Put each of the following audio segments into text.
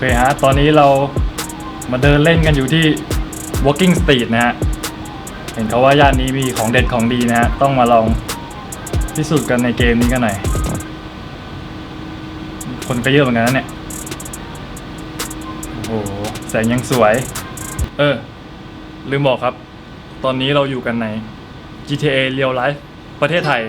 โอเคฮะ ตอนนี้เรามาเดินเล่นกันอยู่ที่ Walking Street นะฮะ เห็นเขาว่าย่านนี้มีของเด็ดของดีนะฮะ ต้องมาลองพิสูจน์กันในเกมนี้กันหน่อย คนก็เยอะเหมือนกันนะเนี่ย โอ้โห แสงยังสวย เออ ลืมบอกครับ ตอนนี้เราอยู่กันใน GTA Real Life ประเทศไทย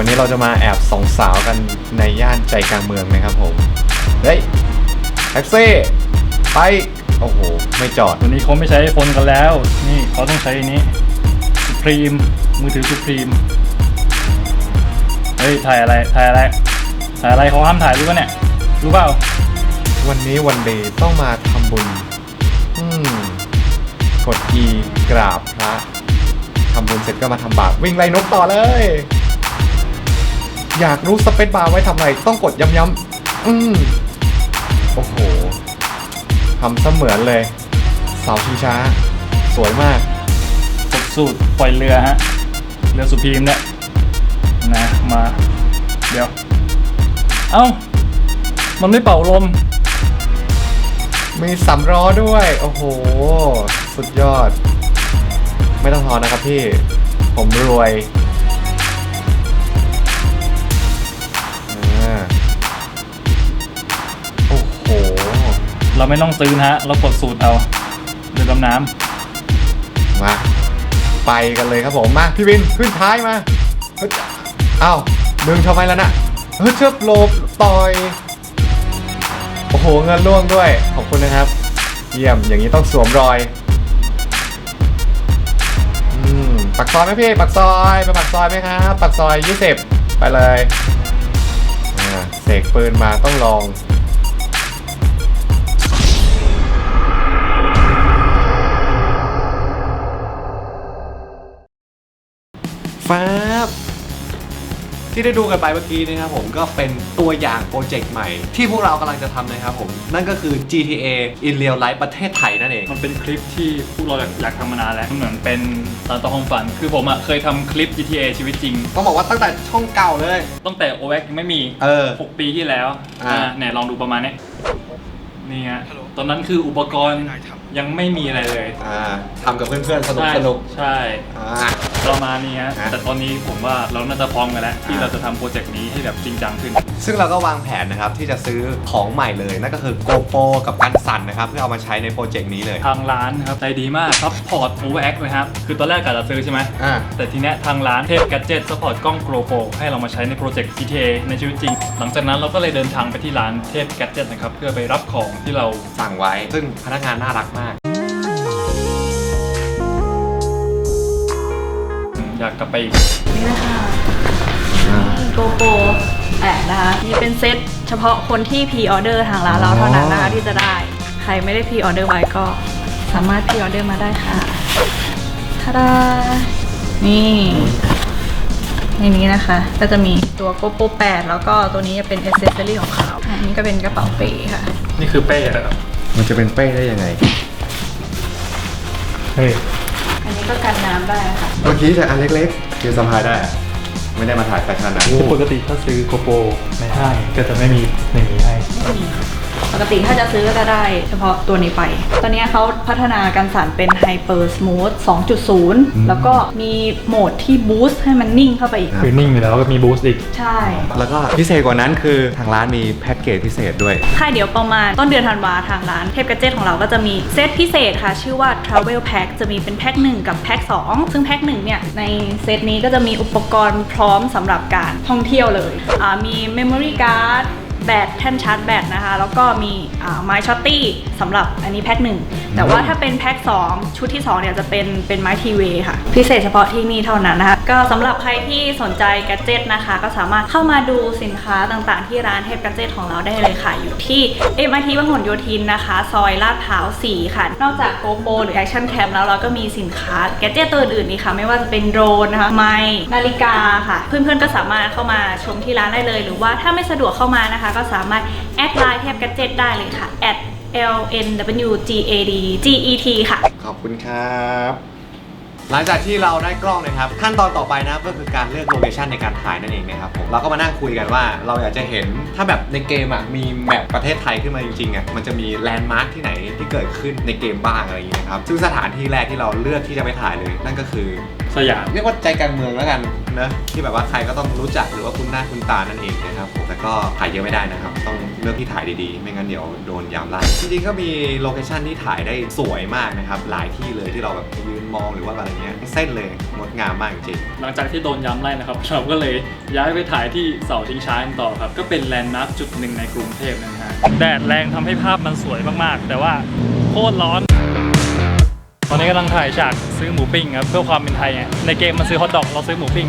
ววันนี้เราจะมาแอบสองสาวกันในย่านใจกลางเมืองนะครับผม เฮ้ยแท็กซี่ไป โอ้โห ไม่จอด วันนี้เขาไม่ใช้ไอโฟนกันแล้ว นี่เขาต้องใช้อันนี้ Supreme มือถือ Supreme เฮ้ย ถ่ายอะไร ถ่ายอะไร ถ่ายอะไรเขาห้ามถ่ายรู้ป่ะเนี่ย รู้เปล่า วันนี้วันเดย์ต้องมาทำบุญ อืมกดอีกราบพระทำบุญเสร็จก็มาทำบาปวิ่งไล่นกต่อเลย อยากรู้สเปซบาร์ไว้ทำอะไรต้องกดย้ำๆอืมโอ้โหทำเสมือนเลย เสาชิงช้า สวยมากสุดสูตรปล่อยเรือฮะ เรือสุพีมเนี่ยนะมา เดี๋ยว เอ้า มันไม่เป่าลม มีสำล้อด้วย โอ้โห สุดยอด ไม่ต้องทอนนะครับพี่ ผมรวย เราไม่ต้องซื้อนะฮะ เรากดสูตรเอาเรือดำน้มา ไปกันเลยครับผมมาพี่วินขึ้นท้ายมาเฮ้ยอ้าวดึงทำไมแล้วนะเฮ้ยเชือบโลบต่อยโอ้โหเงินล่วงด้วยขอบคุณนะครับ เยี่ยมอย่างนี้ต้องสวมรอยอืมปักซอยไหมพี่ปักซอยไปปักซอยไหมครับปักซอยยี่สิบไปเลยอ่าเสกปืนมาต้องลอง ฟ้าบที่ได้ดูกันไปเมื่อกี้นะครับผมก็เป็นตัวอย่างโปรเจกต์ใหม่ ที่พวกเรากำลังจะทำนะครับผม นั่นก็คือ GTA in real life ประเทศไทยนั่นเองำมันเป็นคลิปที่พวกเราอยากทำมานานแล้วมันเหมือนเป็นตามต่อความฝัน คือผมอะเคยทำคลิป GTA ชีวิตจริง ต้องบอกว่าตั้งแต่ช่องเก่าเลย ตั้งแต่ OX ยังไม่มี เออ 6 ปีที่แล้วอ่าเนี่ยลองดูประมาณเนี้ยนี่ฮะตอนนั้นคืออุปกรณ์ยังไม่มีอะไรเลยอ่าทำกับเพื่อนๆสนุกใช่สนุกใช่ อ่า ประมาณนี้ฮะฮะ แต่ตอนนี้ผมว่าเราน่าจะพร้อมกันแล้ว ที่อ่าเราจะทำโปรเจกต์นี้ให้แบบจริงจังขึ้น ซึ่งเราก็วางแผนนะครับ ที่จะซื้อของใหม่เลยนั่นก็คือ GoPro กับกันสั่นนะครับ เพื่อเอามาใช้ในโปรเจกต์นี้เลยทางร้านนะครับใจดีมากซัพพอร์ต OX นะครับ คือตอนแรกกะจะซื้อใช่ไหม อ่า แต่ทีเนี้ยทางร้านเทพแก d เจ็ตซัพพอร์ตกล้อง GoPro ให้เรามาใช้ในโปรเจกต์ GTA ในชีวิตจริง หลังจากนั้นเราก็เลยเดินทางไปที่ร้านเทพแก d เจ็ตนะครับ เพื่อไปรับของที่เรา สั่งไว้ ซึ่งพนักงานน่ารักมาก อยากกลับไปอีกนี่นะคะโกโปรแอบนะคะนี่เป็นเซตเฉพาะคนที่พรีออเดอร์ทางร้านเราเท่านั้นนะคะที่จะได้ ใครไม่ได้พรีออเดอร์ไว้ก็สามารถพรีออเดอร์มาได้ค่ะทาดานี่ในนี้นะคะ ก็จะมีตัวโกโปร8แล้วก็ตัวนี้จะเป็นอ c เซสซอรี่ของเขาอันนี้ก็เป็นกระเป๋าเป้ค่ะ นี่คือเป้เหรอมันจะเป็นเป้ได้ยังไง เฮ้ย อันนี้ก็กันน้ำได้ค่ะเมื่อกี้แต่อันเล็กๆคือสะพายได้อะไม่ได้มาถ่ายแฟชั่นนะปกติถ้าซื้อ GoPro ในห้างก็จะไม่มีอย่างนี้ให้ไม่มี ปกติถ้าจะซื้อก็จะได้เฉพาะตัวนี้ไป ตอนนี้เขาพัฒนาการสั่นเป็น Hyper Smooth 2.0 แล้วก็มีโหมดที่บูสต์ให้มันนิ่งเข้าไปอีก คือนิ่งอยู่แล้วก็มีบูสต์อีก ใช่ แล้วก็พิเศษกว่านั้นคือทางร้านมีแพ็กเกจพิเศษด้วย ค่ะเดี๋ยวประมาณต้นเดือนธันวาทางร้านเทพกระเจ็ตของเราก็จะมีเซตพิเศษค่ะ ชื่อว่า Travel Pack จะมีเป็นแพ็ค1กับแพ็ค2ซึ่งแพ็ค1เนี่ยในเซตนี้ก็จะมีอุปกรณ์พร้อมสำหรับการท่องเที่ยวเลยอ่ามี Memory Card แบตแท่นชาร์จแบตนะคะ แล้วก็มีไม้ช็อตตี้สำหรับอันนี้แพ็คหนึ่งแต่ว่าถ้าเป็นแพ็ค2 ชุดที่ 2 เนี่ยจะเป็นเป็นไม้ทีเวค่ะ พิเศษเฉพาะที่นี่เท่านั้นนะคะ ก็สำหรับใครที่สนใจแกดเจิตนะคะ ก็สามารถเข้ามาดูสินค้าต่างๆ ที่ร้านเทพแกดเจิตของเราได้เลยค่ะ อยู่ที่ MRT พหลโยธินนะคะ ซอยลาดพร้าว4ค่ะ นอกจากโกโปหรือ Action Cam แล้วเราก็มีสินค้าแกดเจิตตัวอื่นๆนี่ค่ะ ไม่ว่าจะเป็นโดรนนะคะไม้นาฬิกาค่ะ เพื่อนๆก็สามารถเข้ามาชมที่ร้านได้เลย หรือว่าถ้าไม่สะดวกเข้ามานะคะก็สามารถแอดไลน์เทพแกดเจิตได้เลยค่ะ L N W G A D G E T ค่ะ ขอบคุณครับ หลังจากที่เราได้กล้องนะครับ ขั้นตอนต่อไปนะครับก็คือการเลือกโลเคชันในการถ่ายนั่นเองนะครับผมเราก็มานั่งคุยกันว่าเราอยากจะเห็นถ้าแบบในเกมอะมีแมปประเทศไทยขึ้นมาจริงๆอะมันจะมีแลนด์มาร์คที่ไหนที่เกิดขึ้นในเกมบ้างอะไรอย่างเงี้ยนะครับซึ่งสถานที่แรกที่เราเลือกที่จะไปถ่ายเลย นั่นก็คือสยาม เรียกว่าใจกลางเมืองแล้วกันนะที่แบบว่าใครก็ต้องรู้จักหรือว่าคุ้นหน้าคุ้นตานั่นเองนะครับผมแต่ก็ถ่ายเยอะไม่ได้นะครับ ต้องเลือกที่ถ่ายดีๆ ไม่งั้นเดี๋ยวโดนยามไล่จริงๆก็มีโลเคชั่นที่ถ่ายได้สวยมากนะครับหลายที่เลยที่เราแบบยืนมองหรือว่าอะไรเงี้ยเส้นเลยงดงามมากจริงหลังจากที่โดนย้ำไล่นะครับเราก็เลยย้ายไปถ่ายที่เสาชิงช้ากันต่อครับ ก็เป็นแลนด์มาร์คจุดหนึ่งในกรุงเทพนะฮะแดดแรงทำให้ภาพมันสวยมากๆ แต่ว่าโคตรร้อน ตอนนี้กำลังถ่ายฉากซื้อหมูปิ้งครับเพื่อความเป็นไทยไงในเกมมันซื้อฮอทดอกเราซื้อหมูปิ้ง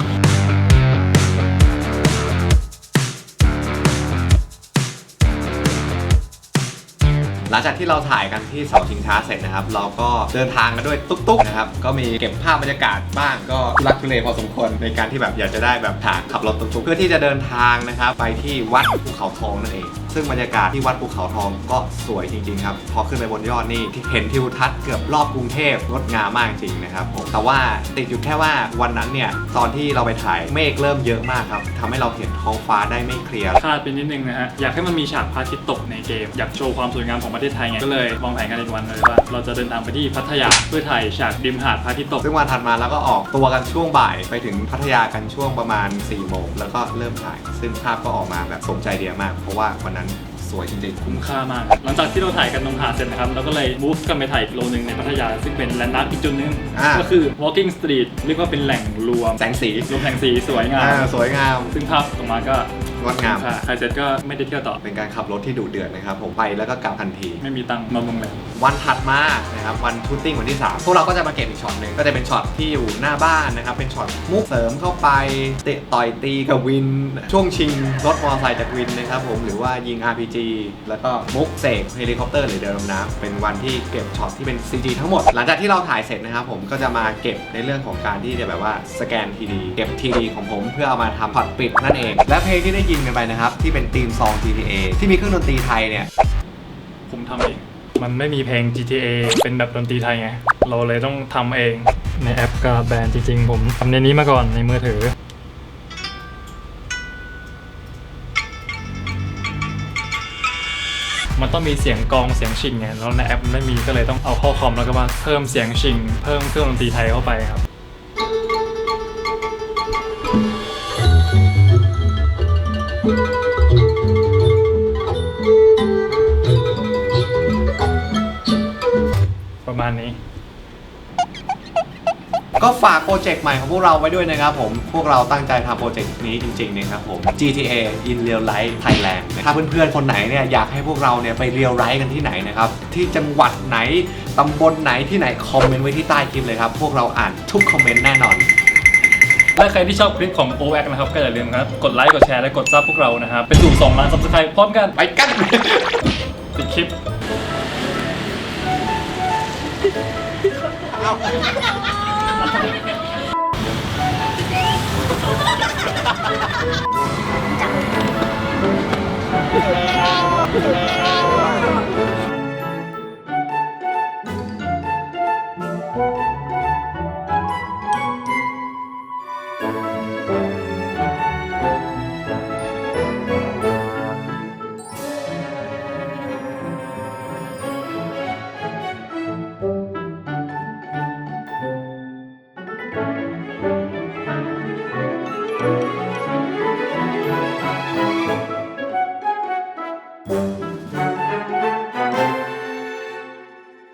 หลังจากที่เราถ่ายกันที่เสาชิงช้าเสร็จนะครับ เราก็เดินทางกันด้วยตุ๊กๆนะครับ ก็มีเก็บภาพบรรยากาศบ้างก็ทุลักทุเลพอสมควรในการที่แบบอยากจะได้แบบถ่ายขับรถตุ๊กๆเพื่อที่จะเดินทางนะครับ ไปที่วัดภูเขาทองนั่นเอง ซึ่งบรรยากาศที่วัดภูเขาทองก็สวยจริงๆครับ พอขึ้นไปบนยอดนี่เห็นทิวทัศน์เกือบรอบกรุงเทพงดงามมากจริงนะครับผมแต่ว่าติดอยู่แค่ว่าวันนั้นเนี่ยตอนที่เราไปถ่ายเมฆเริ่มเยอะมากครับทำให้เราเห็นท้องฟ้าได้ไม่เคลียร์พลาดไปนิดนึงนะฮะอยากให้มันมีฉากพระอาทิตย์ตกในเกม อยากโชว์ความสวยงามของประเทศไทยไงก็เลยวางแผนกันในวันเลยว่า เราจะเดินทางไปที่พัทยาเพื่อถ่ายฉากริมหาดพระอาทิตย์ตกซึ่งวันถัดมาแล้วก็ออกตัวกันช่วงบ่ายไปถึงพัทยากันช่วงประมาณ4ี่โมงแล้วก็เริ่มถ่าย ซึ่งภาพก็ออกมาแบบสมใจเดียมาก เพราะว่าวันนั้นสวยจริงคุ้มค่ามาก หลังจากที่เราถ่ายกันตรงหาดเสร็จนะครับเราก็เลย move กันไปถ่ายอีกโลนึงในพัทยา ซึ่งเป็นแลนด์มาร์คอีกจุดหนึง อ่า ก็คือ walking street เรียกว่าเป็นแหล่งรวมๆแสงสีรวมแห่งสีสวยงามอ่าสวยงาม ซึ่งภาพออกมาก็ งดงาม ค่ะถ่ายเสร็จก็ไม่ได้เที่ยวต่อ เป็นการขับรถที่ดุเดือดนะครับ ผมไปแล้วก็กลับทันที ไม่มีตังค์มาโรงแรมวันถัดมานะครับวันชูตติ้งวันที่ 3 พวกเราก็จะมาเก็บอีกช็อตหนึ่งก็จะเป็นช็อตที่อยู่หน้าบ้านนะครับ เป็นช็อตมุกเสริมเข้าไปเตะต่อยตีกับวิน ช่วงชิงรถมอเตอร์ไซค์จากวินนะครับผมหรือว่ายิง RPG แล้วก็มุกเสกเฮลิคอปเตอร์หรือเรือดำน้ำเป็นวันที่เก็บช็อตที่เป็น CG ทั้งหมด หลังจากที่เราถ่ายเสร็จนะครับผมก็จะมาเก็บในเรื่องของการที่จะแบบว่าสแกนทีดีเก็บทีดีของผมเพื่อเอามาทำพอร์ตปิดนั่นเอง และเพลงที่ได้ยินกันไปนะครับ ที่เป็นธีมซอง GTA ที่มีเครื่องดนตรีไทยเนี่ย ผมทำเอง มันไม่มีเพลง GTA เป็นแบบดนตรีไทยไง เราเลยต้องทำเอง ในแอปกับแบรนด์จริงๆ ผมทำในนี้มาก่อนในมือถือ มันต้องมีเสียงกลองเสียงชิงไง แล้วในแอปมันไม่มีก็เลยต้องเอาเข้าคอมแล้วก็มาเพิ่มเสียงชิง เพิ่มเครื่องดนตรีไทยเข้าไปครับ ประมาณนี้ ก็ฝากโปรเจกต์ใหม่ของพวกเราไว้ด้วยนะครับผม พวกเราตั้งใจทำโปรเจกต์นี้จริงๆนะครับผม GTA in Real Life Thailand ถ้าเพื่อนๆ คนไหนเนี่ยอยากให้พวกเราเนี่ยไปเรียลไลฟ์กันที่ไหนนะครับ ที่จังหวัดไหน ตำบลไหนที่ไหน คอมเมนต์ไว้ที่ใต้คลิปเลยครับ พวกเราอ่านทุกคอมเมนต์แน่นอน และใครที่ชอบคลิปของ o x นะครับ ก็อย่าลืมนะครับ กดไลค์กดแชร์และกดซับพวกเรานะครับ ไปสู่2ล้าน subscribe พร้อมกันไปกัน ปิดคลิป จับ